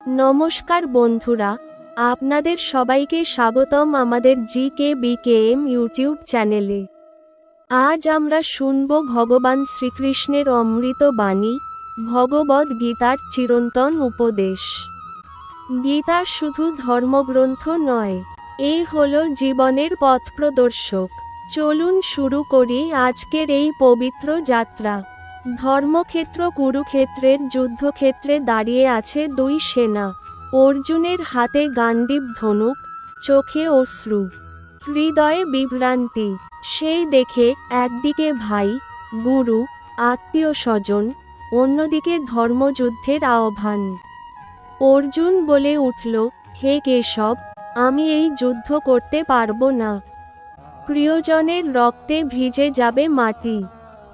নমস্কার বন্ধুরা, আপনাদের সবাইকে স্বাগতম আমাদের G K B K M YouTube চ্যানেলে। আজ আমরা শুনব ভগবান শ্রীকৃষ্ণের অমৃত বাণী, ভগবদ গীতার চিরন্তন উপদেশ। গীতা শুধু ধর্মগ্রন্থ নয়, এ হল জীবনের পথ প্রদর্শক। চলুন শুরু করি আজকের এই পবিত্র যাত্রা। ধর্মক্ষেত্র কুরুক্ষেত্রের যুদ্ধক্ষেত্রে দাঁড়িয়ে আছে দুই সেনা। অর্জুনের হাতে গান্ডীব ধনুক, চোখে অশ্রু। হৃদয়ে বিভ্রান্তি। সেই দেখে একদিকে ভাই, গুরু, আত্মীয় স্বজন, অন্যদিকে ধর্মযুদ্ধের আহ্বান। অর্জুন বলে উঠল, হে কেশব, আমি এই যুদ্ধ করতে পারব না। প্রিয়জনের রক্তে ভিজে যাবে মাটি।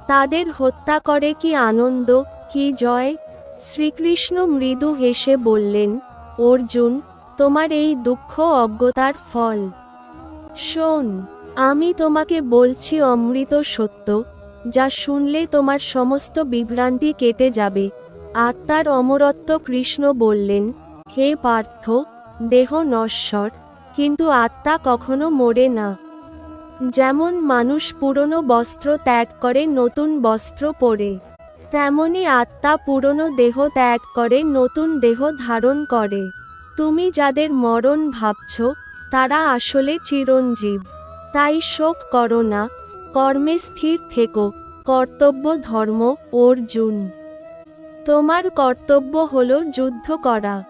তাদের হত্যা করে কি আনন্দ, কি জয়? শ্রীকৃষ্ণ মৃদু হেসে বললেন, অর্জুন, তোমার এই দুঃখ অজ্ঞতার ফল। শোন, আমি তোমাকে বলছি অমৃত সত্য, যা শুনলে তোমার সমস্ত বিভ্রান্তি কেটে যাবে। আত্মার অমরত্ব কৃষ্ণ বললেন, হে পার্থ, দেহ নশ্বর, কিন্তু আত্মা কখনো মরে না। যেমন মানুষ পুরনো বস্ত্র ত্যাগ করে, নতুন বস্ত্র পরে, তেমনি আত্মা পুরনো দেহ ত্যাগ করে, নতুন দেহ ধারণ করে। তুমি যাদের মরণ ভাবছ, তারা আসলে চিরঞ্জীব। তাই শোক করো না, কর্মে স্থির থেকো, কর্তব্য ধর্ম অর্জুন। তোমার কর্তব্য হল যুদ্ধ করা।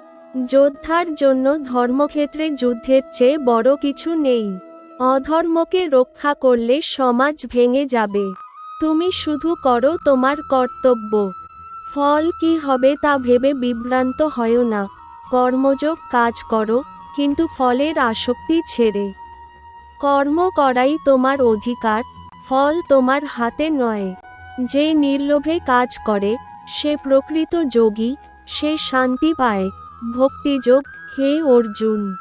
যোদ্ধার জন্য ধর্মক্ষেত্রে যুদ্ধের চেয়ে বড় কিছু নেই। অধর্মকে রক্ষা করলে সমাজ ভেঙে যাবে। তুমি শুধু করো তোমার কর্তব্য। ফল কি হবে তা ভেবে বিভ্রান্ত হয় না। কর্মযোগ কাজ করো, কিন্তু ফলের আসক্তি ছেড়ে। কর্ম করাই তোমার অধিকার, ফল তোমার হাতে নয়। যে নির্লোভে কাজ করে, সে প্রকৃত যোগী, সে শান্তি পায়। ভক্তিযোগ, হে অর্জুন।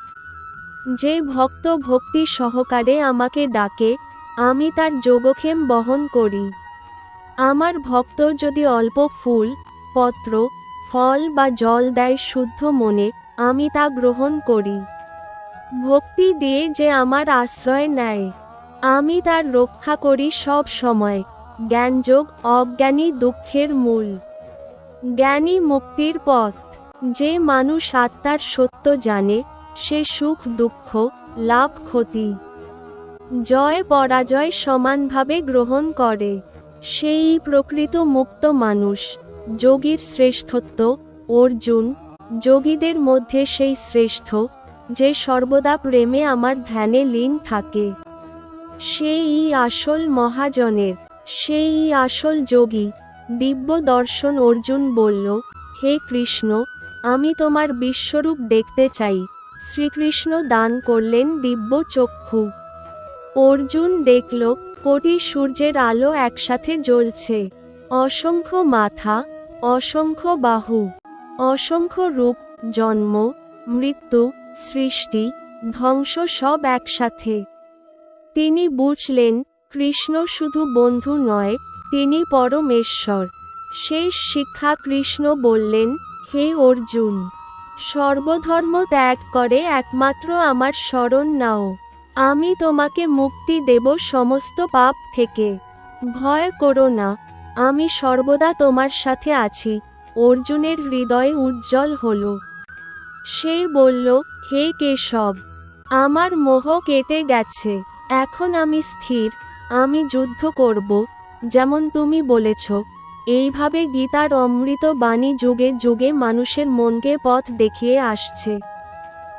যে ভক্ত ভক্তি সহকারে আমাকে ডাকে, আমি তার যোগক্ষেম বহন করি। আমার ভক্ত যদি অল্প ফুল, পত্র, ফল বা জল দেয় শুদ্ধ মনে, আমি তা গ্রহণ করি। ভক্তি দিয়ে যে আমার আশ্রয় নেয়, আমি তার রক্ষা করি সব সময়। জ্ঞানযোগ অজ্ঞানী দুঃখের মূল। জ্ঞানী মুক্তির পথ। যে মানুষ আত্মার সত্য জানে সে সুখ দুঃখ, লাভ ক্ষতি। জয় পরাজয় সমানভাবে গ্রহণ করে। সেই প্রকৃত মুক্ত মানুষ, যোগীর শ্রেষ্ঠত্ব, অর্জুন, যোগীদের মধ্যে সেই শ্রেষ্ঠ, যে সর্বদা প্রেমে আমার ধ্যানে লীন থাকে। সেই আসল মহাজনের, সেই আসল যোগী, দিব্য দর্শন অর্জুন বলল, হে কৃষ্ণ, আমি তোমার বিশ্বরূপ দেখতে চাই। শ্রীকৃষ্ণ দান করলেন দিব্য চক্ষু। অর্জুন দেখল, কোটি সূর্যের আলো একসাথে জ্বলছে। অসংখ্য মাথা, অসংখ্য বাহু, অসংখ্য রূপ, জন্ম, মৃত্যু, সৃষ্টি, ধ্বংস সব একসাথে। তিনি বুঝলেন, কৃষ্ণ শুধু বন্ধু নয়, তিনি পরমেশ্বর। শেষ শিক্ষা কৃষ্ণ বললেন, হে অর্জুন! সর্বধর্ম ত্যাগ করে একমাত্র আমার স্মরণ নাও। আমি তোমাকে মুক্তি দেব সমস্ত পাপ থেকে। ভয় করো না, আমি সর্বদা তোমার সাথে আছি, অর্জুনের হৃদয় উজ্জ্বল হল। সে বলল, হে কেশব, আমার মোহ কেটে গেছে, এখন আমি স্থির, আমি যুদ্ধ করব, যেমন তুমি বলেছ এইভাবে গীতার অমৃত বাণী যুগে যুগে মানুষের মনকে পথ দেখিয়ে আসছে।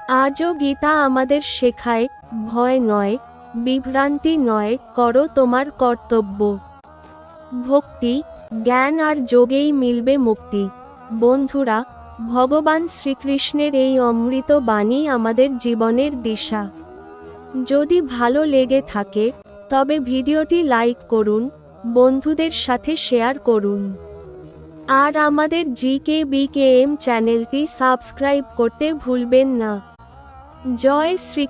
আজও গীতা আমাদের শেখায়, ভয় নয়, বিভ্রান্তি নয়, করো তোমার কর্তব্য। ভক্তি, জ্ঞান আর যোগেই মিলবে মুক্তি। বন্ধুরা, ভগবান শ্রীকৃষ্ণের এই অমৃত বাণী আমাদের জীবনের দিশা। যদি ভালো লেগে থাকে, তবে ভিডিওটি লাইক করুন বন্ধুদের সাথে শেয়ার করুন। আর আমাদের জি কে বিকেএম চ্যানেলটি সাবস্ক্রাইব করতে ভুলবেন না। জয় শ্রী